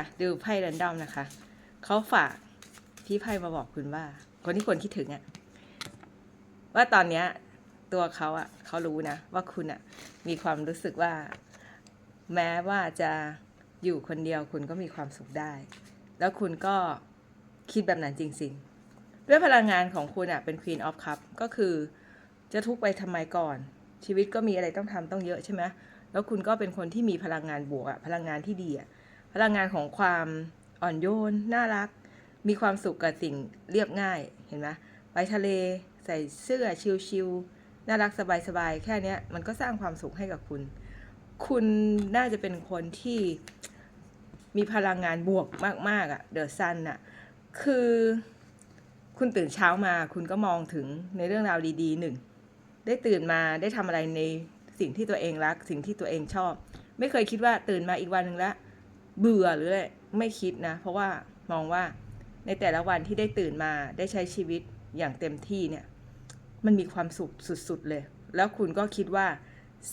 ่ะดูไพ่แรนดอมนะคะ เขาฝากพี่ไพ่มาบอกคุณว่า คนที่ควรคิดถึงอะว่าตอนเนี้ยตัวเขาอะเขารู้นะ ว่าคุณอะมีความรู้สึกว่า แม้ว่าจะอยู่คนเดียวคุณก็มีความสุขได้ แล้วคุณก็คิดแบบนั้นจริง ๆ ด้วยพลังงานของคุณอะเป็น Queen of Cup ก็คือจะทุกข์ไปทำไมก่อน ชีวิตก็มีอะไรต้องทำต้องเยอะใช่ไหมแล้วคุณก็เป็นคนที่มีพลังงานบวกอะพลังงานที่ดีอะ พลังงานของความอ่อนโยน น่ารัก มีความสุขกับสิ่งเรียบง่าย เห็นไหมไปทะเลใส่เสื้อชิลๆน่ารักสบายๆ แค่นี้มันก็สร้างความสุขให้กับคุณ คุณน่าจะเป็นคนที่มีพลังงานบวกมากๆอะ่ะ เดอะซันอะ คือคุณตื่นเช้ามาคุณก็มองถึงในเรื่องราวดีๆหนึ่ง ได้ตื่นมาได้ทำอะไรในสิ่งที่ตัวเองรัก สิ่งที่ตัวเองชอบ ไม่เคยคิดว่าตื่นมาอีกวันหนึ่งแล้ว เบื่อหรืออะไรไม่คิดนะ เพราะว่ามองว่าในแต่ละวันที่ได้ตื่นมาได้ใช้ชีวิตอย่างเต็มที่เนี่ย มันมีความสุขสุดๆเลย แล้วคุณก็คิดว่า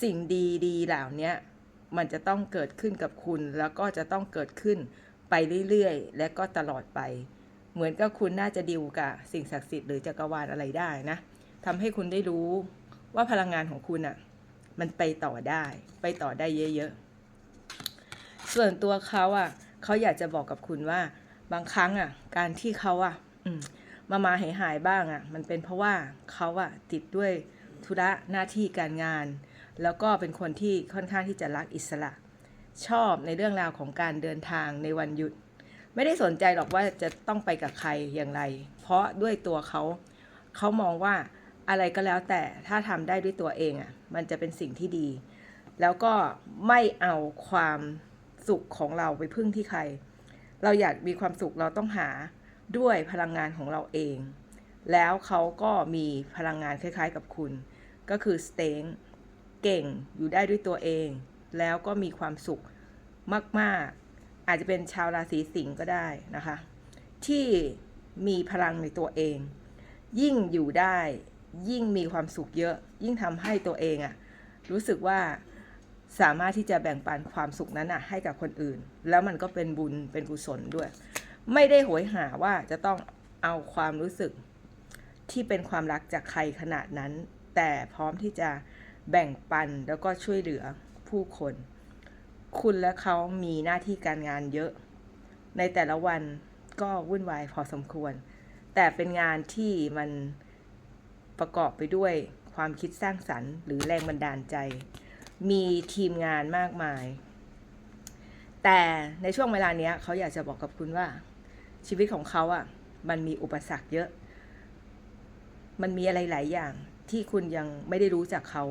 สิ่งดีๆเหล่านี้มันจะต้องเกิดขึ้นกับคุณ แล้วก็จะต้องเกิดขึ้นไปเรื่อยๆ และก็ตลอดไป เหมือนกับคุณน่าจะดิวกับสิ่งศักดิ์สิทธิ์หรือจักรวาลอะไรได้นะทำให้คุณได้รู้ว่าพลังงานของคุณอะ่ะ มันไปต่อได้ ไปต่อได้เยอะๆ ส่วนตัวเขาอะเขาอยากจะบอกกับคุณว่า บางครั้งอะ การที่เขาอะมามาหายหายบ้างอะ มันเป็นเพราะว่าเขาอะติดด้วยธุระหน้าที่การงาน แล้วก็เป็นคนที่ค่อนข้างที่จะรักอิสระ ชอบในเรื่องราวของการเดินทางในวันหยุด ไม่ได้สนใจหรอกว่าจะต้องไปกับใครอย่างไร เพราะด้วยตัวเขาเขามองว่าอะไรก็แล้วแต่ถ้าทำได้ด้วยตัวเองอะ มันจะเป็นสิ่งที่ดี แล้วก็ไม่เอาความ สุขของเราไปพึ่งที่ใคร เราอยากมีความสุขเราต้องหาด้วยพลังงานของเราเอง แล้วเขาก็มีพลังงานคล้ายๆกับคุณ ก็คือสเตงเก่งอยู่ได้ด้วยตัวเอง แล้วก็มีความสุขมากๆ อาจจะเป็นชาวราศีสิงห์ก็ได้นะคะ ที่มีพลังในตัวเอง ยิ่งอยู่ได้ยิ่งมีความสุขเยอะ ยิ่งทำให้ตัวเองอะรู้สึกว่า สามารถที่จะแบ่งปันความสุขนั้นอะให้กับคนอื่น แล้วมันก็เป็นบุญเป็นกุศลด้วย ไม่ได้โหยหาว่าจะต้องเอาความรู้สึกที่เป็นความรักจากใครขนาดนั้น แต่พร้อมที่จะแบ่งปันแล้วก็ช่วยเหลือผู้คน คุณและเขามีหน้าที่การงานเยอะ ในแต่ละวันก็วุ่นวายพอสมควร แต่เป็นงานที่มันประกอบไปด้วยความคิดสร้างสรรค์ หรือแรงบันดาลใจ มีทีมงานมากมาย แต่ในช่วงเวลาเนี้ยเขาอยากจะบอกกับคุณว่า ชีวิตของเขาอะ่ะ มันมีอุปสรรคเยอะ มันมีอะไรหลายอย่างที่คุณยังไม่ได้รู้จากเขา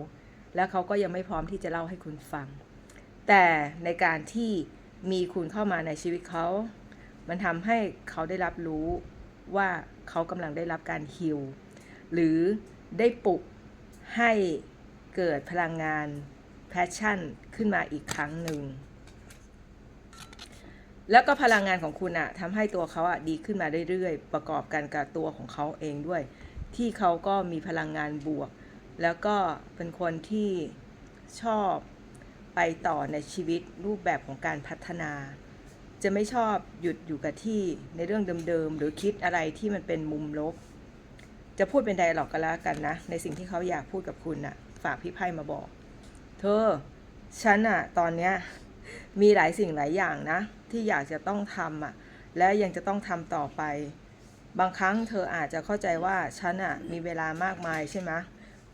แล้วเขาก็ยังไม่พร้อมที่จะเล่าให้คุณฟัง แต่ในการที่มีคุณเข้ามาในชีวิตเขา มันทำให้เขาได้รับรู้ว่าเขากำลังได้รับการฮิลหรือได้ปลุกให้เกิดพลังงาน แพชชั่นขึ้นมาอีกครั้งหนึ่ง แล้วก็พลังงานของคุณอะทำให้ตัวเขาอะดีขึ้นมาเรื่อยๆ ประกอบกันกับตัวของเขาเองด้วย ที่เขาก็มีพลังงานบวก แล้วก็เป็นคนที่ชอบไปต่อในชีวิตรูปแบบของการพัฒนา จะไม่ชอบหยุดอยู่กับที่ในเรื่องเดิมๆ หรือคิดอะไรที่มันเป็นมุมลบ จะพูดเป็นไดอะล็อกก็แล้วกันนะ ในสิ่งที่เขาอยากพูดกับคุณน่ะ ฝากพี่ไพ่มาบอก เธอ ฉันอะตอนเนี้ยมีหลายสิ่งหลายอย่างนะ ที่อยากจะต้องทำอะและยังจะต้องทำต่อไป บางครั้งเธออาจจะเข้าใจว่าฉันอะมีเวลามากมายใช่ไหม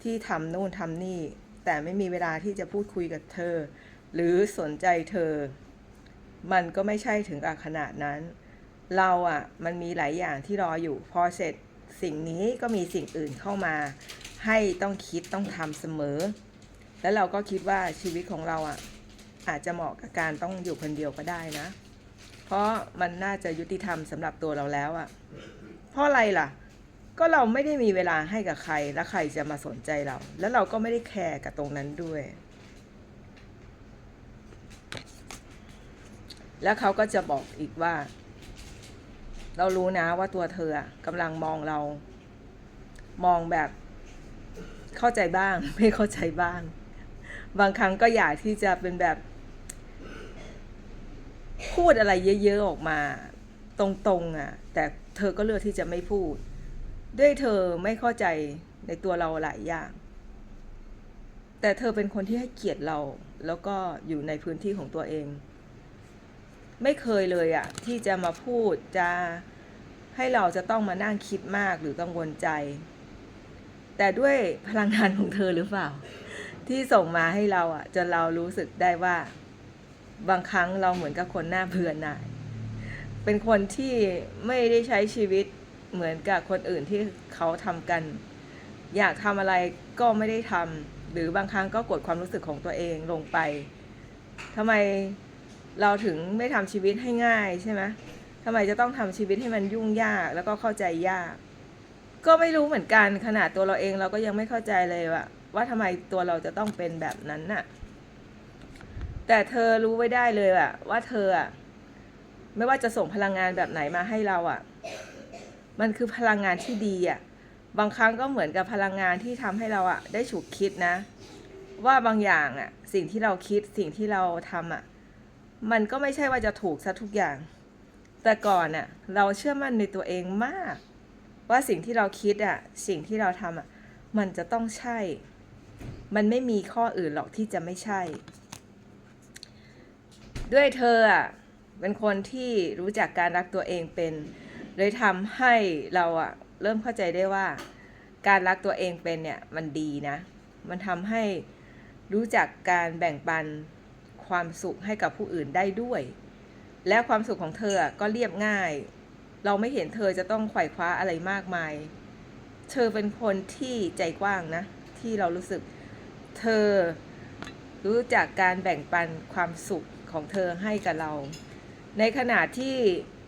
ที่ทำนู่นทำนี่ แต่ไม่มีเวลาที่จะพูดคุยกับเธอ หรือสนใจเธอ มันก็ไม่ใช่ถึงกับขนาดนั้น เราอะ่ะมันมีหลายอย่างที่รออยู่ พอเสร็จสิ่งนี้ก็มีสิ่งอื่นเข้ามา ให้ต้องคิดต้องทำเสมอ แล้วเราก็คิดว่าชีวิตของเราอะอาจจะเหมาะกับการต้องอยู่คนเดียวก็ได้นะ เพราะมันน่าจะยุติธรรมสำหรับตัวเราแล้วอะ เพราะอะไรล่ะ ก็เราไม่ได้มีเวลาให้กับใคร แล้วใครจะมาสนใจเรา แล้วเราก็ไม่ได้แคร์กับตรงนั้นด้วย แล้วเขาก็จะบอกอีกว่า เรารู้นะว่าตัวเธอกำลังมองเรา มองแบบเข้าใจบ้าง ไม่เข้าใจบ้าง บางครั้งก็อยากที่จะเป็นแบบ พูดอะไรเยอะๆออกมา ตรงๆอะ แต่เธอก็เลือกที่จะไม่พูด ด้วยเธอไม่เข้าใจในตัวเราหลายอย่าง แต่เธอเป็นคนที่ให้เกียรติเรา แล้วก็อยู่ในพื้นที่ของตัวเอง ไม่เคยเลยอะที่จะมาพูดจะให้เราจะต้องมานั่งคิดมากหรือกังวลใจ แต่ด้วยพลังงานของเธอหรือเปล่า ที่ส่งมาให้เราอะจนเรารู้สึกได้ว่า บางครั้งเราเหมือนกับคนหน้าเบื่อหน่าย เป็นคนที่ไม่ได้ใช้ชีวิตเหมือนกับคนอื่นที่เขาทำกัน อยากทำอะไรก็ไม่ได้ทำหรือบางครั้งก็กดความรู้สึกของตัวเองลงไปทำไมเราถึงไม่ทำชีวิตให้ง่ายใช่ไหมทำไมจะต้องทำชีวิตให้มันยุ่งยากแล้วก็เข้าใจยาก ก็ไม่รู้เหมือนกันขนาดตัวเราเองเราก็ยังไม่เข้าใจเลยว่า ว่าทำไมตัวเราจะต้องเป็นแบบนั้นน่ะ แต่เธอรู้ไว้ได้เลยอะว่าเธออะไม่ว่าจะส่งพลังงานแบบไหนมาให้เราอะมันคือพลังงานที่ดีอะบางครั้งก็เหมือนกับพลังงานที่ทำให้เราอะได้ฉุกคิดนะ ว่าบางอย่างอะสิ่งที่เราคิดสิ่งที่เราทำอะมันก็ไม่ใช่ว่าจะถูกซะทุกอย่าง แต่ก่อนอะเราเชื่อมั่นในตัวเองมาก ว่าสิ่งที่เราคิดอะสิ่งที่เราทำอะมันจะต้องใช่ มันไม่มีข้ออื่นหรอกที่จะไม่ใช่ ด้วยเธออะเป็นคนที่รู้จักการรักตัวเองเป็นเลยทำให้เราอะเริ่มเข้าใจได้ว่า การรักตัวเองเป็นเนี่ยมันดีนะ มันทำให้รู้จักการแบ่งปันความสุขให้กับผู้อื่นได้ด้วย และความสุขของเธออะก็เรียบง่าย เราไม่เห็นเธอจะต้องไขว่คว้าอะไรมากมาย เธอเป็นคนที่ใจกว้างนะ ที่เรารู้สึก เธอ รู้จักการแบ่งปันความสุขของเธอให้กับเรา ในขณะที่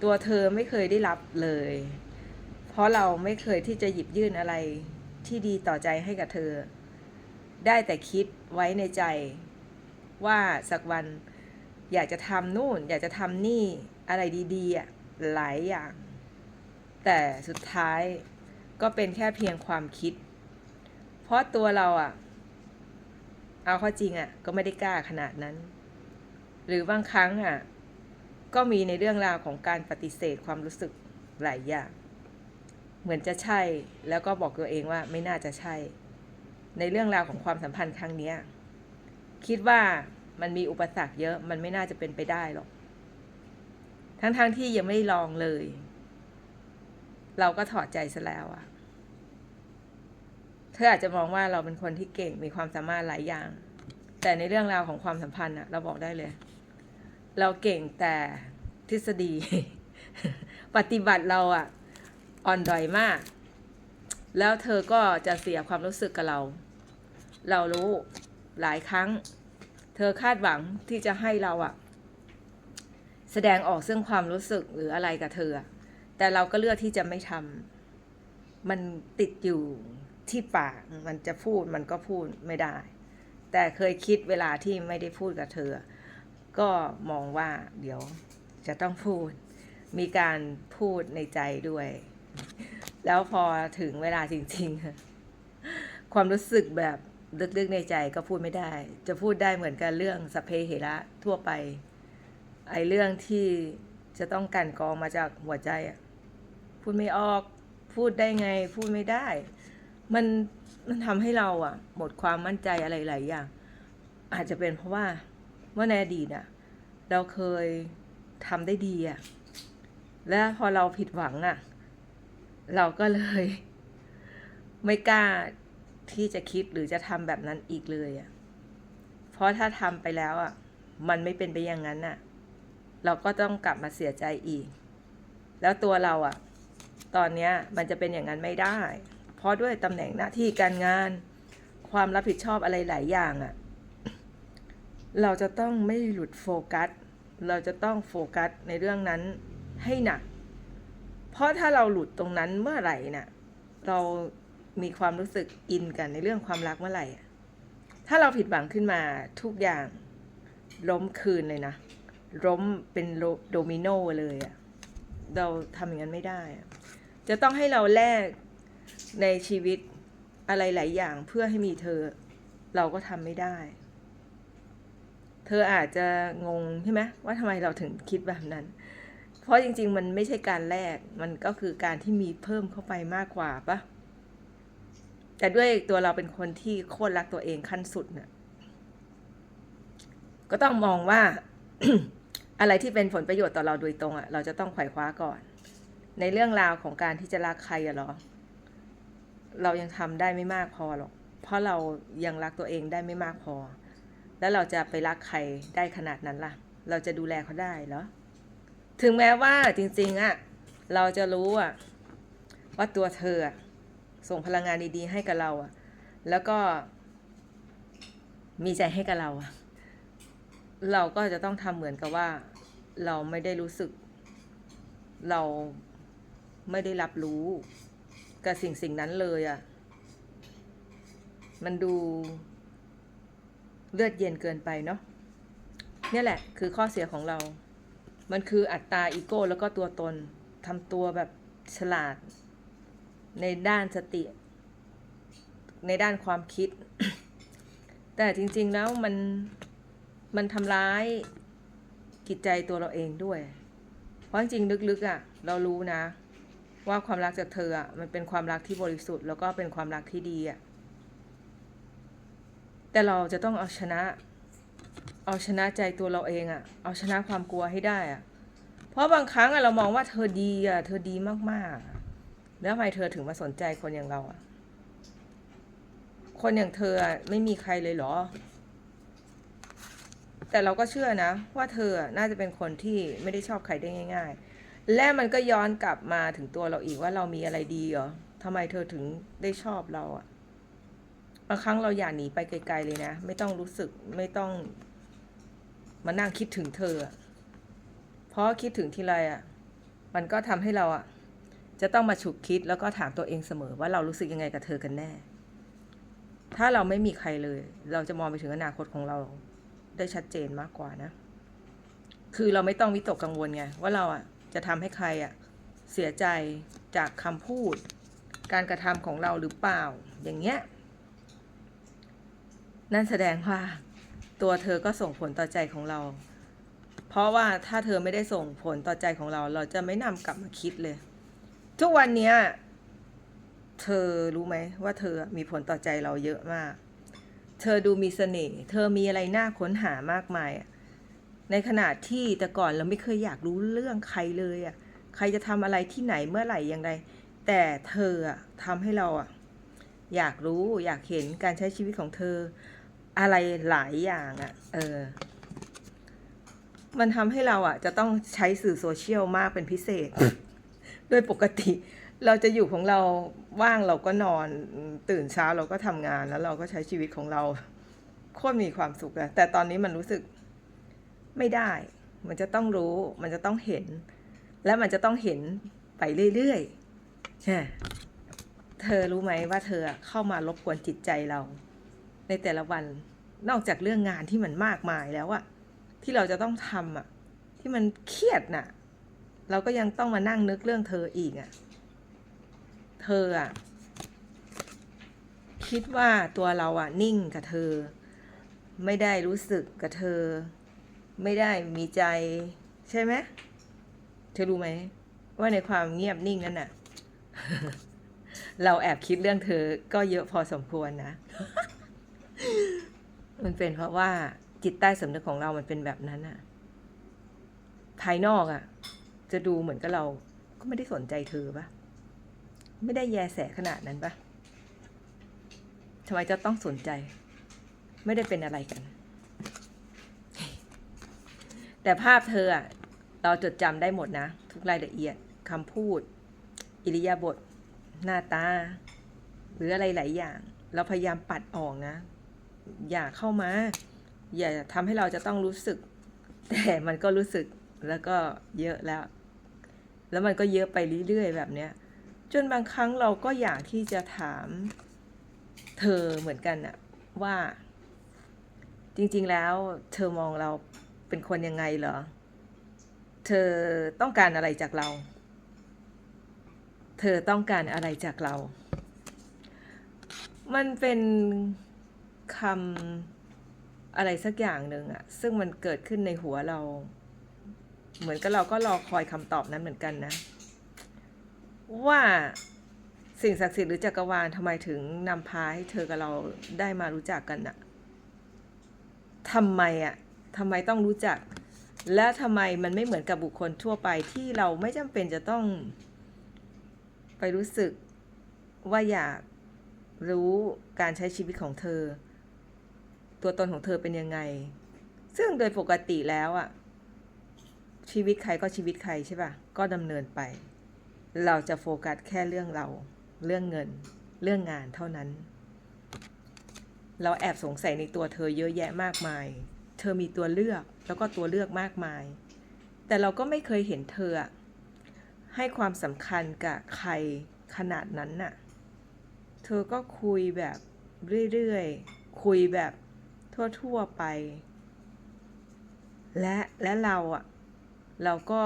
ตัวเธอไม่เคยได้รับเลย เพราะเราไม่เคยที่จะหยิบยื่นอะไรที่ดีต่อใจให้กับเธอ ได้แต่คิดไว้ในใจ ว่าสักวันอยากจะทำนู่น อยากจะทำนี่อะไรดีๆหลายอย่าง แต่สุดท้ายก็เป็นแค่เพียงความคิด เพราะตัวเราอะ เอาข้อจริงอะก็ไม่ได้กล้าขนาดนั้น หรือบางครั้งอะก็มีในเรื่องราวของการปฏิเสธความรู้สึกหลายอย่าง เหมือนจะใช่แล้วก็บอกตัวเองว่าไม่น่าจะใช่ ในเรื่องราวของความสัมพันธ์ครั้งนี้คิดว่ามันมีอุปสรรคเยอะมันไม่น่าจะเป็นไปได้หรอก ทั้งๆทที่ยังไม่ลองเลย เราก็ถอดใจซะแล้วอะ เธออาจจะมองว่าเราเป็นคนที่เก่งมีความสามารถหลายอย่าง แต่ในเรื่องราวของความสัมพันธ์อะเราบอกได้เลย เราเก่งแต่ทฤษฎี ปฏิบัติเราอะอ่อนดอยมาก แล้วเธอก็จะเสียความรู้สึกกับเรา เรารู้หลายครั้ง เธอคาดหวังที่จะให้เราอะแสดงออกซึ่งความรู้สึกหรืออะไรกับเธอ แต่เราก็เลือกที่จะไม่ทำมันติดอยู่ ที่ปากมันจะพูดมันก็พูดไม่ได้ แต่เคยคิดเวลาที่ไม่ได้พูดกับเธอ ก็มองว่าเดี๋ยวจะต้องพูด มีการพูดในใจด้วย แล้วพอถึงเวลาจริง ๆ ความรู้สึกแบบลึกๆในใจก็พูดไม่ได้ จะพูดได้เหมือนกันเรื่องสเพเหระทั่วไป ไอเรื่องที่จะต้องกันกองมาจากหัวใจพูดไม่ออก พูดได้ไง พูดไม่ได้ มันมันทำให้เราอะหมดความมั่นใจอะไรหลายอย่างอาจจะเป็นเพราะว่าว่าในอดีตอะเราเคยทำได้ดีอะและพอเราผิดหวังอะเราก็เลย ไม่กล้าที่จะคิดหรือจะทำแบบนั้นอีกเลยอะเพราะถ้าทำไปแล้วอะมันไม่เป็นไปอย่างนั้นอะเราก็ต้องกลับมาเสียใจอีก แล้วตัวเราอะตอนเนี้ยมันจะเป็นอย่างนั้นไม่ได้ ราะด้วยตำแหน่งหน้าที่การงาน ความรับผิดชอบอะไรหลายอย่างอะเราจะต้องไม่หลุดโฟกัส เราจะต้องโฟกัสในเรื่องนั้นให้หนัก เพราะถ้าเราหลุดตรงนั้นเมื่อไหร่น่ะ เรามีความรู้สึกอินกันในเรื่องความรักเมื่อไหร่ ถ้าเราผิดหวังขึ้นมาทุกอย่างล้มคืนเลยนะล้มเป็นโโดมิโนเลยอะเราทำอย่างนั้นไม่ได้อะจะต้องให้เราแลก ในชีวิตอะไรหลายอย่างเพื่อให้มีเธอ เราก็ทำไม่ได้ เธออาจจะงงใช่ไหมว่าทำไมเราถึงคิดแบบนั้น เพราะจริง ๆ มันไม่ใช่การแลกมันก็คือการที่มีเพิ่มเข้าไปมากกว่าปะแต่ด้วยตัวเราเป็นคนที่โคตรรักตัวเองขั้นสุดเนี่ยก็ต้องมองว่าอะไรที่เป็นผลประโยชน์ต่อเราโดยตรงอะ่ะ เราจะต้องไขว่คว้าก่อน ในเรื่องราวของการที่จะรักใครอะเหรอ เรายังทำได้ไม่มากพอหรอก เพราะเรายังรักตัวเองได้ไม่มากพอ แล้วเราจะไปรักใครได้ขนาดนั้นล่ะ เราจะดูแลเขาได้เหรอ ถึงแม้ว่าจริงๆอะเราจะรู้อะว่าตัวเธอส่งพลังงานดีๆให้กับเราอะแล้วก็มีใจให้กับเราอะเราก็จะต้องทำเหมือนกับว่า เราไม่ได้รู้สึก เราไม่ได้รับรู้ กับสิ่งสิ่งนั้นเลยอะมันดูเลือดเย็นเกินไปเนาะเนี่ยแหละ คือข้อเสียของเรา มันคืออัตตาอีโก้แล้วก็ตัวตนทำตัวแบบฉลาด ในด้านสติ ในด้านความคิด แต่จริง ๆแล้วมันมันทำร้ายจิตใจตัวเราเองด้วย เพราะจริงๆลึกๆอะ เรารู้นะ ว่าความรักจากเธออะมันเป็นความรักที่บริสุทธิ์ แล้วก็เป็นความรักที่ดีอะแต่เราจะต้องเอาชนะ เอาชนะใจตัวเราเองอะ เอาชนะความกลัวให้ได้อะ เพราะบางครั้งอะเรามองว่าเธอดีอะ เธอดีมากๆ แล้วทำไมเธอถึงมาสนใจคนอย่างเราอะ คนอย่างเธอไม่มีใครเลยเหรอ แต่เราก็เชื่อนะ ว่าเธออะน่าจะเป็นคนที่ไม่ได้ชอบใครได้ง่าย ๆ และมันก็ย้อนกลับมาถึงตัวเราอีกว่าเรามีอะไรดีเหรอทำไมเธอถึงได้ชอบเราอะบางครั้งเราอย่าหนีไปไกล ๆ เลยนะ ไม่ต้องรู้สึกไม่ต้อง มานั่งคิดถึงเธอ เพราะคิดถึงทีไรอะมันก็ทำให้เราอะจะต้องมาฉุกคิดแล้วก็ถามตัวเองเสมอว่าเรารู้สึกยังไงกับเธอกันแน่ ถ้าเราไม่มีใครเลย เราจะมองไปถึงอนาคตของเราได้ชัดเจนมากกว่านะ คือเราไม่ต้องวิตกกังวลไงว่าเราอะ จะทำให้ใครอะเสียใจจากคำพูด การกระทำของเราหรือเปล่า อย่างเงี้ย นั่นแสดงว่าตัวเธอก็ส่งผลต่อใจของเรา เพราะว่าถ้าเธอไม่ได้ส่งผลต่อใจของเรา เราจะไม่นำกลับมาคิดเลย ทุกวันเนี้ยเธอรู้ไหมว่าเธอมีผลต่อใจเราเยอะมาก เธอดูมีเสน่ห์ เธอมีอะไรน่าค้นหามากมายอะ ในขณะที่แต่ก่อนเราไม่เคยอยากรู้เรื่องใครเลยอะ ใครจะทำอะไรที่ไหนเมื่อไหร่อย่างไร แต่เธออะทำให้เราอะ อยากรู้อยากเห็นการใช้ชีวิตของเธอ อะไรหลายอย่างอะ่ะ เออ มันทำให้เราอะ่ะ จะต้องใช้สื่อโซเชียลมากเป็นพิเศษ โดยปกติเราจะอยู่ของเราว่างเราก็นอนตื่นเช้าเราก็ทำงานแล้วเราก็ใช้ชีวิตของเราโคตรมีความสุขอะแต่ตอนนี้มันรู้สึก ไม่ได้ มันจะต้องรู้ มันจะต้องเห็น และมันจะต้องเห็นไปเรื่อยๆใช่เธอรู้ไหมว่าเธอเข้ามารบกวนจิตใจเรา ในแต่ละวัน นอกจากเรื่องงานที่มันมากมายแล้วอะที่เราจะต้องทำอะที่มันเครียดน่ะ เราก็ยังต้องมานั่งนึกเรื่องเธออีกอะเธออะคิดว่าตัวเราอะนิ่งกับเธอ ไม่ได้รู้สึกกับเธอ ไม่ได้มีใจใช่ไหมเธอรู้ไหม ว่าในความเงียบนิ่งนั้นน่ะ เราแอบคิดเรื่องเธอก็เยอะพอสมควรนะ มันเป็นเพราะว่าจิตใต้สำนึกของเรามันเป็นแบบนั้นอะภายนอกอะจะดูเหมือนกับเราก็ไม่ได้สนใจเธอปะไม่ได้แยแสขนาดนั้นปะทำไมจะต้องสนใจ ไม่ได้เป็นอะไรกัน แต่ภาพเธอเราจดจำได้หมดนะ ทุกรายละเอียดคำพูด อิริยาบถหน้าตา หรืออะไรหลายอย่าง เราพยายามปัดออกนะ อย่าเข้ามา อย่าทำให้เราจะต้องรู้สึก แต่มันก็รู้สึกแล้วก็เยอะแล้ว แล้วมันก็เยอะไปเรื่อยๆแบบเนี้ย จนบางครั้งเราก็อยากที่จะถามเธอเหมือนกันอะว่าจริงๆแล้วเธอมองเรา เป็นคนยังไงเหรอ เธอต้องการอะไรจากเรา เธอต้องการอะไรจากเรา มันเป็นคำอะไรสักอย่างหนึ่งอะซึ่งมันเกิดขึ้นในหัวเรา เหมือนกับเราก็รอคอยคำตอบนั้นเหมือนกันนะ ว่าสิ่งศักดิ์สิทธิ์หรือจักรวาลทำไมถึงนำพาให้เธอกับเราได้มารู้จักกันอะทำไมอะ ทำไมต้องรู้จัก และทำไมมันไม่เหมือนกับบุคคลทั่วไปที่เราไม่จำเป็นจะต้อง ไปรู้สึกว่าอยากรู้การใช้ชีวิตของเธอ ตัวตนของเธอเป็นยังไง ซึ่งโดยปกติแล้วอะชีวิตใครก็ชีวิตใครใช่ปะก็ดำเนินไป เราจะโฟกัสแค่เรื่องเรา เรื่องเงิน เรื่องงานเท่านั้น เราแอบสงสัยในตัวเธอเยอะแยะมากมาย ธอมีตัวเลือกแล้วก็ตัวเลือกมากมาย แต่เราก็ไม่เคยเห็นเธอ ให้ความสำคัญกับใครขนาดนั้นน่ะ เธอก็คุยแบบเรื่อยๆ คุยแบบทั่วๆไป และและเราอะเราก็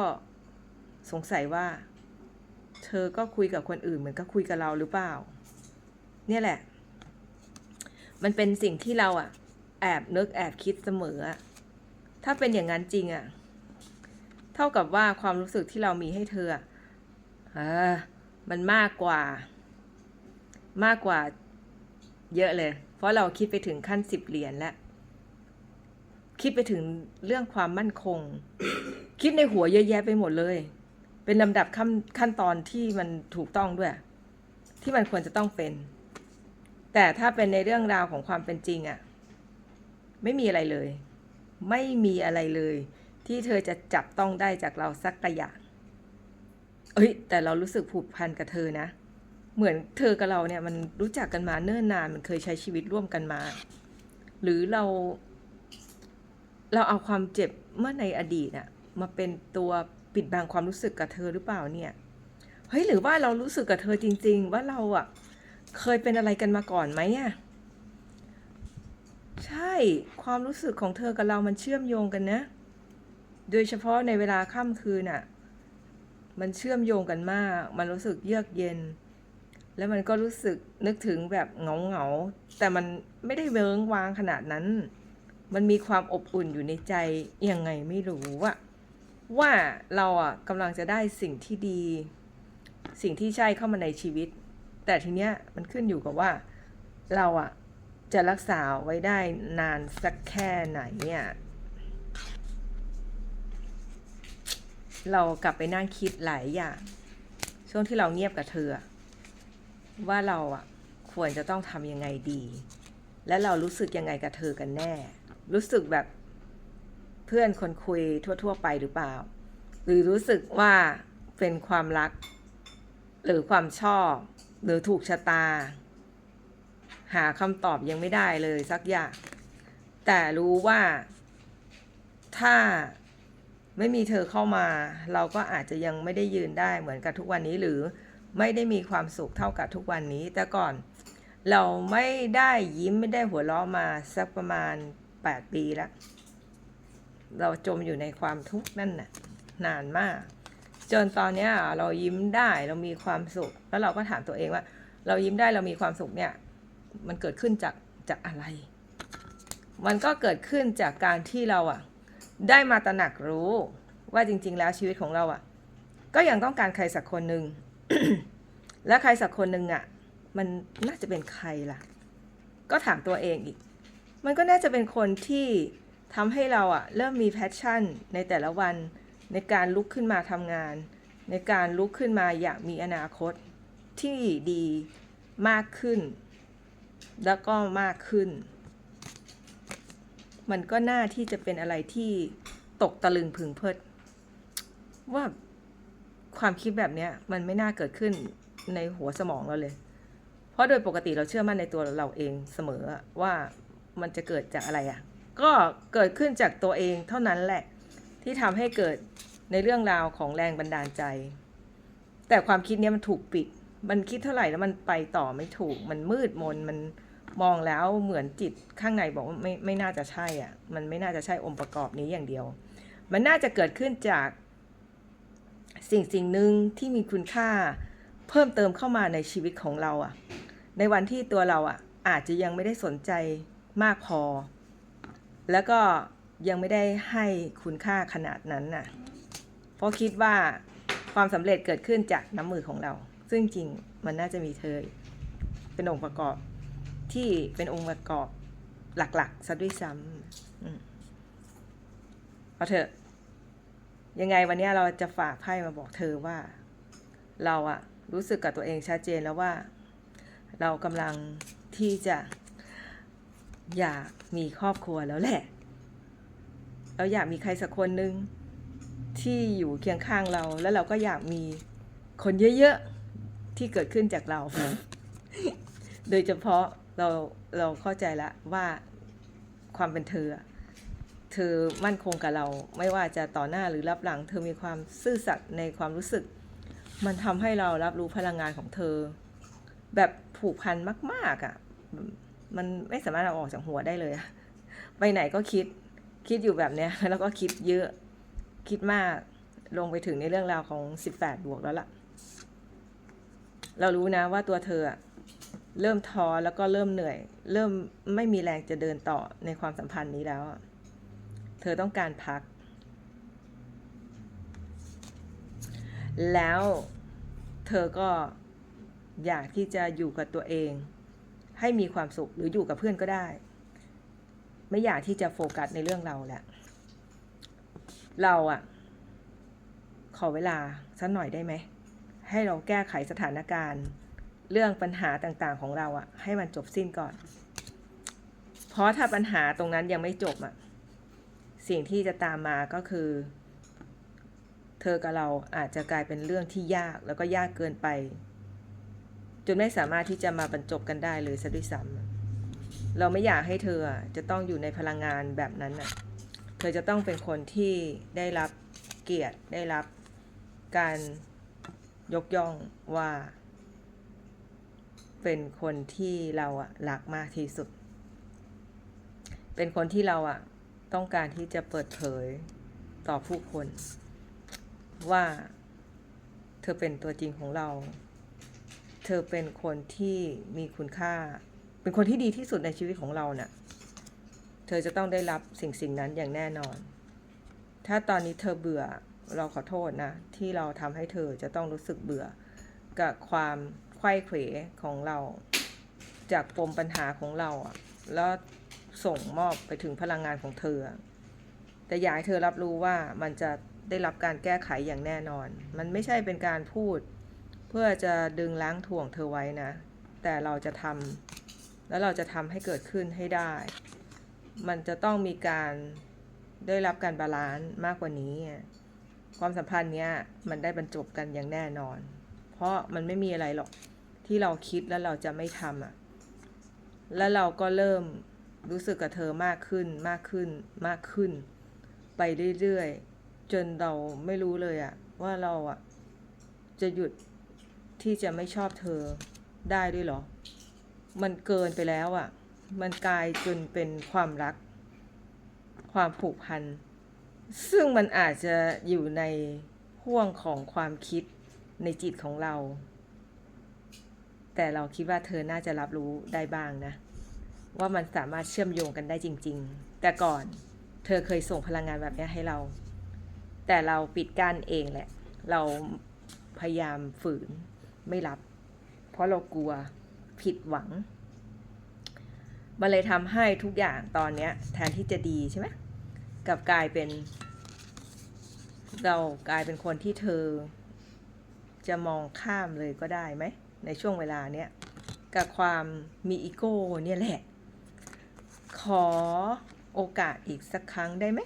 สงสัยว่า เธอก็คุยกับคนอื่นเหมือนกับคุยกับเราหรือเปล่า เนี่ยแหละ มันเป็นสิ่งที่เราอะ แอบนึกแอบคิดเสมอ ถ้าเป็นอย่างนั้นจริงอะเท่ากับว่าความรู้สึกที่เรามีให้เธอเออมันมากกว่า มากกว่าเยอะเลย เพราะเราคิดไปถึงขั้นสิบเหรียญแล้ว คิดไปถึงเรื่องความมั่นคง คิดในหัวเยอะแยะไปหมดเลย เป็นลำดับขั้นขั้นตอนที่มันถูกต้องด้วย ที่มันควรจะต้องเป็น แต่ถ้าเป็นในเรื่องราวของความเป็นจริงอะ ไม่มีอะไรเลย ไม่มีอะไรเลย ที่เธอจะจับต้องได้จากเราสักกระอย่างเอ้ย แต่เรารู้สึกผูกพันกับเธอนะ เหมือนเธอกับเราเนี่ยมันรู้จักกันมาเนิ่นนานมันเคยใช้ชีวิตร่วมกันมา หรือเรา เราเอาความเจ็บเมื่อในอดีตอะมาเป็นตัวปิดบังความรู้สึกกับเธอหรือเปล่าเนี่ยเฮ้ยหรือว่าเรารู้สึกกับเธอจริง ๆ ว่าเราอะเคยเป็นอะไรกันมาก่อนไหมอะ ใช่ความรู้สึกของเธอกับเรามันเชื่อมโยงกันนะ โดยเฉพาะในเวลาค่ำคืนอะมันเชื่อมโยงกันมาก มันรู้สึกเยือกเย็น แล้วมันก็รู้สึกนึกถึงแบบเหงาเหงาแต่มันไม่ได้เวิงวางขนาดนั้น มันมีความอบอุ่นอยู่ในใจยังไงไม่รู้ว่าว่าเราอะกำลังจะได้สิ่งที่ดี สิ่งที่ใช่เข้ามาในชีวิต แต่ทีเนี้ยมันขึ้นอยู่กับว่าเราอะ จะรักษาไว้ได้นานสักแค่ไหนเนี่ย เรากลับไปนั่งคิดหลายอย่าง ช่วงที่เราเงียบกับเธอ ว่าเราอะควรจะต้องทำยังไงดี และเรารู้สึกยังไงกับเธอกันแน่ รู้สึกแบบเพื่อนคนคุยทั่ว ๆ ไปหรือเปล่า หรือรู้สึกว่าเป็นความรัก หรือความชอบ หรือถูกชะตา หาคำตอบยังไม่ได้เลยสักอย่าง แต่รู้ว่าถ้าไม่มีเธอเข้ามา เราก็อาจจะยังไม่ได้ยืนได้เหมือนกับทุกวันนี้หรือไม่ได้มีความสุขเท่ากับทุกวันนี้ แต่ก่อนเราไม่ได้ยิ้มไม่ได้หัวเราะมาสักประมาณ 8 ปีแล้ว เราจมอยู่ในความทุกข์นั่นน่ะนานมาก จนตอนเนี้ยเรายิ้มได้เรามีความสุข แล้วเราก็ถามตัวเองว่า เรายิ้มได้เรามีความสุขเนี่ย มันเกิดขึ้นจากจากอะไร มันก็เกิดขึ้นจากการที่เราอะได้มาตระหนักรู้ว่าจริง ๆ แล้วชีวิตของเราอะก็ยังต้องการใครสักคนหนึ่งและใครสักคนหนึ่งอะมันน่าจะเป็นใครล่ะ ก็ถามตัวเองอีก มันก็น่าจะเป็นคนที่ทำให้เราอะเริ่มมีแพชชั่นในแต่ละวันในการลุกขึ้นมาทำงาน ในการลุกขึ้นมาอยากมีอนาคตที่ดีมากขึ้น แล้วก็มากขึ้น มันก็น่าที่จะเป็นอะไรที่ตกตะลึงพึงเพิด ว่าความคิดแบบเนี้ยมันไม่น่าเกิดขึ้นในหัวสมองเราเลย เพราะโดยปกติเราเชื่อมั่นในตัวเราเองเสมอว่ามันจะเกิดจากอะไรอะ่ะ ก็เกิดขึ้นจากตัวเองเท่านั้นแหละ ที่ทำให้เกิดในเรื่องราวของแรงบันดาลใจ แต่ความคิดเนี้ยมันถูกปิด มันคิดเท่าไหร่แล้วมันไปต่อไม่ถูก มันมืดมน มัน มองแล้วเหมือนจิตข้างในบอกว่าไม่ไม่น่าจะใช่อะ มันไม่น่าจะใช่องค์ประกอบนี้อย่างเดียว มันน่าจะเกิดขึ้นจากสิ่งสิ่งหนึ่งที่มีคุณค่าเพิ่มเติมเข้ามาในชีวิตของเราอะ ในวันที่ตัวเราอะอาจจะยังไม่ได้สนใจมากพอ แล้วก็ยังไม่ได้ให้คุณค่าขนาดนั้นน่ะ เพราะคิดว่าความสำเร็จเกิดขึ้นจากน้ำมือของเรา ซึ่งจริงมันน่าจะมีเธอเป็นองค์ประกอบ ที่เป็นองค์ประกอบหลักๆซะด้วยซ้ำเอาเถอะ ยังไงวันนี้เราจะฝากไพ่มาบอกเธอว่า เราอะรู้สึกกับตัวเองชัดเจนแล้วว่า เรากำลังที่จะอยากมีครอบครัวแล้วแหละ เราอยากมีใครสักคนหนึ่งที่อยู่เคียงข้างเรา แล้วเราก็อยากมีคนเยอะ ๆ ที่เกิดขึ้นจากเรา โดยเฉพาะ เราเราเข้าใจแล้วว่าความเป็นเธอ เธอมั่นคงกับเรา ไม่ว่าจะต่อหน้าหรือรับหลัง เธอมีความซื่อสัตย์ในความรู้สึก มันทำให้เรารับรู้พลังงานของเธอ แบบผูกพันมาก ๆอะ่ะ มันไม่สามารถเอาออกจากหัวได้เลยไปไหนก็คิดคิดอยู่แบบเนี้ยแล้วก็คิดเยอะคิดมากลงไปถึงในเรื่องราวของ 18 บวกแล้วล่ะ เรารู้นะว่าตัวเธออะ เริ่มท้อแล้วก็เริ่มเหนื่อย เริ่มไม่มีแรงจะเดินต่อในความสัมพันธ์นี้แล้ว เธอต้องการพัก แล้วเธอก็อยากที่จะอยู่กับตัวเอง ให้มีความสุขหรืออยู่กับเพื่อนก็ได้ ไม่อยากที่จะโฟกัสในเรื่องเราแหละ เราอะขอเวลาสักหน่อยได้ไหม ให้เราแก้ไขสถานการณ์ เรื่องปัญหาต่างๆของเราอะให้มันจบสิ้นก่อน เพราะถ้าปัญหาตรงนั้นยังไม่จบอะสิ่งที่จะตามมาก็คือ เธอกับเราอาจจะกลายเป็นเรื่องที่ยากแล้วก็ยากเกินไป จนไม่สามารถที่จะมาบรรจบกันได้เลยซะด้วยซ้ำเราไม่อยากให้เธอจะต้องอยู่ในพลังงานแบบนั้นน่ะเธอจะต้องเป็นคนที่ได้รับเกียรติได้รับการยกย่องว่า เป็นคนที่เราอะรักมากที่สุด เป็นคนที่เราอะต้องการที่จะเปิดเผยต่อผู้คน ว่าเธอเป็นตัวจริงของเรา เธอเป็นคนที่มีคุณค่า เป็นคนที่ดีที่สุดในชีวิตของเราเนะ่ะ เธอจะต้องได้รับสิ่งสิ่งนั้นอย่างแน่นอน ถ้าตอนนี้เธอเบื่อเราขอโทษนะ ที่เราทำให้เธอจะต้องรู้สึกเบื่อกับความ ไข้เขวของเรา จากปมปัญหาของเราอะแล้วส่งมอบไปถึงพลังงานของเธอ แต่อยากให้เธอรับรู้ว่ามันจะได้รับการแก้ไขอย่างแน่นอน มันไม่ใช่เป็นการพูด เพื่อจะดึงล้างถ่วงเธอไว้นะ แต่เราจะทำแล้วเราจะทำให้เกิดขึ้นให้ได้ มันจะต้องมีการได้รับการบาลานซ์มากกว่านี้ ความสัมพันธ์เนี้ยมันได้บรรจบกันอย่างแน่นอน เพราะมันไม่มีอะไรหรอก ที่เราคิดแล้วเราจะไม่ทำอะ แล้วเราก็เริ่มรู้สึกกับเธอมากขึ้นมากขึ้นมากขึ้น ไปเรื่อยๆ จนเราไม่รู้เลยอะว่าเราอะจะหยุดที่จะไม่ชอบเธอได้ด้วยเหรอ มันเกินไปแล้วอะ มันกลายจนเป็นความรัก ความผูกพัน ซึ่งมันอาจจะอยู่ในห่วงของความคิดในจิตของเรา แต่เราคิดว่าเธอน่าจะรับรู้ได้บ้างนะ ว่ามันสามารถเชื่อมโยงกันได้จริง ๆ แต่ก่อนเธอเคยส่งพลังงานแบบนี้ให้เรา แต่เราปิดกั้นเองแหละ เราพยายามฝืนไม่รับ เพราะเรากลัวผิดหวัง มันเลยทำให้ทุกอย่างตอนนี้แทนที่จะดีใช่ไหมกับกลายเป็นเรากลายเป็นคนที่เธอจะมองข้ามเลยก็ได้ไหม ในช่วงเวลาเนี้ยกับความมีอีโก้เนี่ยแหละ ขอโอกาสอีกสักครั้งได้ไหม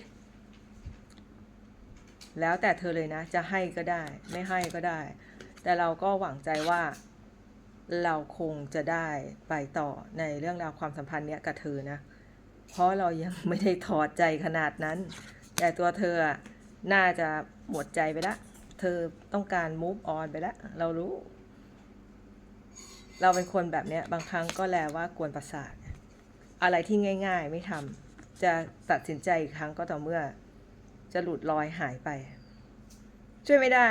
แล้วแต่เธอเลยนะ จะให้ก็ได้ ไม่ให้ก็ได้ แต่เราก็หวังใจว่า เราคงจะได้ไปต่อในเรื่องราวความสัมพันธ์เนี้ยกับเธอนะ เพราะเรายังไม่ได้ถอดใจขนาดนั้น แต่ตัวเธอน่าจะหมดใจไปแล้วเธอต้องการ move on ไปแล้วเรารู้ เราเป็นคนแบบเนี้ยบางครั้งก็แลว่ากวนประสาท อะไรที่ง่าย ๆ ไม่ทำจะตัดสินใจอีกครั้งก็ต่อเมื่อ จะหลุดลอยหายไป ช่วยไม่ได้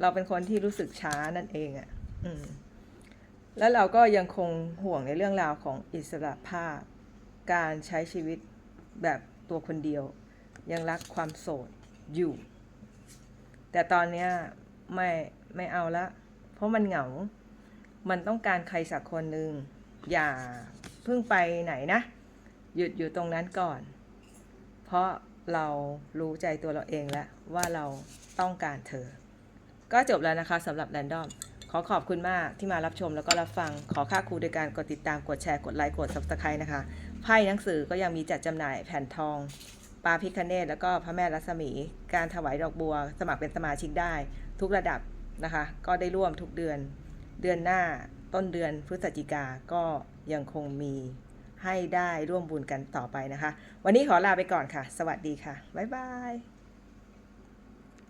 เราเป็นคนที่รู้สึกช้านั่นเองอะ่ะอืมแล้วเราก็ยังคงห่วงในเรื่องราวของอิสระภาพ การใช้ชีวิตแบบตัวคนเดียว ยังรักความโสดอยู่ แต่ตอนเนี้ยไม่ไม่เอาละ เพราะมันเหงา มันต้องการใครสักคนหนึ่งอย่าเพิ่งไปไหนนะ หยุดอยู่ตรงนั้นก่อน เพราะเรารู้ใจตัวเราเองแล้วว่าเราต้องการเธอ ก็จบแล้วนะคะสำหรับแรนดอมขอขอบคุณมากที่มารับชมแล้วก็รับฟังขอค่าครูโดยการกดติดตามกดแชร์กดไลค์กด subscribe นะคะไพ่หนังสือก็ยังมีจัดจำหน่ายแผ่นทองปลาพิคเนตแล้วก็พระแม่รัศมี การถวายดอกบัว สมัครเป็นสมาชิกได้ ทุกระดับนะคะ ก็ได้ร่วมทุกเดือน เดือนหน้าต้นเดือนพฤศจิกาก็ยังคงมีให้ได้ร่วมบุญกันต่อไปนะคะ วันนี้ขอลาไปก่อนค่ะ สวัสดีค่ะ บ๊ายบาย